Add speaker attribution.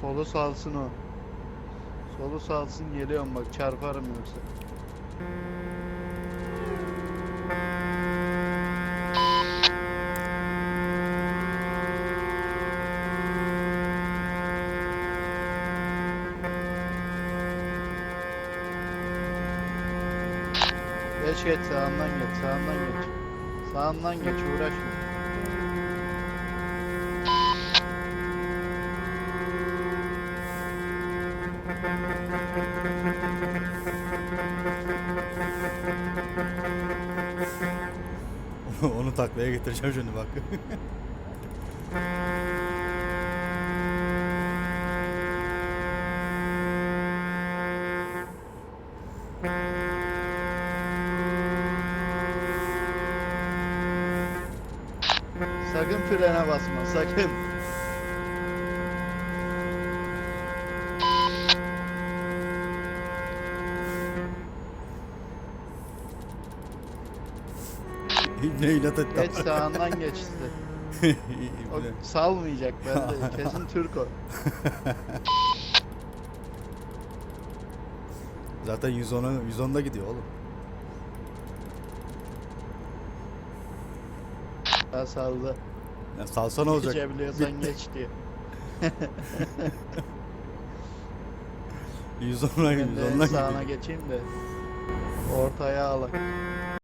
Speaker 1: Solu salsın o. Solu salsın geliyorum bak çarparım yoksa. Geç geç sağından geç sağından geç. Sağından geç uğraşma.
Speaker 2: Onu taklaya getireceğim şimdi bak.
Speaker 1: Sakın frene basma sakın.
Speaker 2: Ne inat etti
Speaker 1: Geç sağından geç işte. O salmayacak bende. Kesin Türk o.
Speaker 2: Zaten 110'a 110'da gidiyor oğlum.
Speaker 1: Ha saldı.
Speaker 2: Ya salsa ne olacak?
Speaker 1: Geçebiliyorsan geç diyor.
Speaker 2: 110'a
Speaker 1: Ben de en
Speaker 2: 110'da
Speaker 1: sağına
Speaker 2: gidiyor.
Speaker 1: geçeyim de ortaya alak.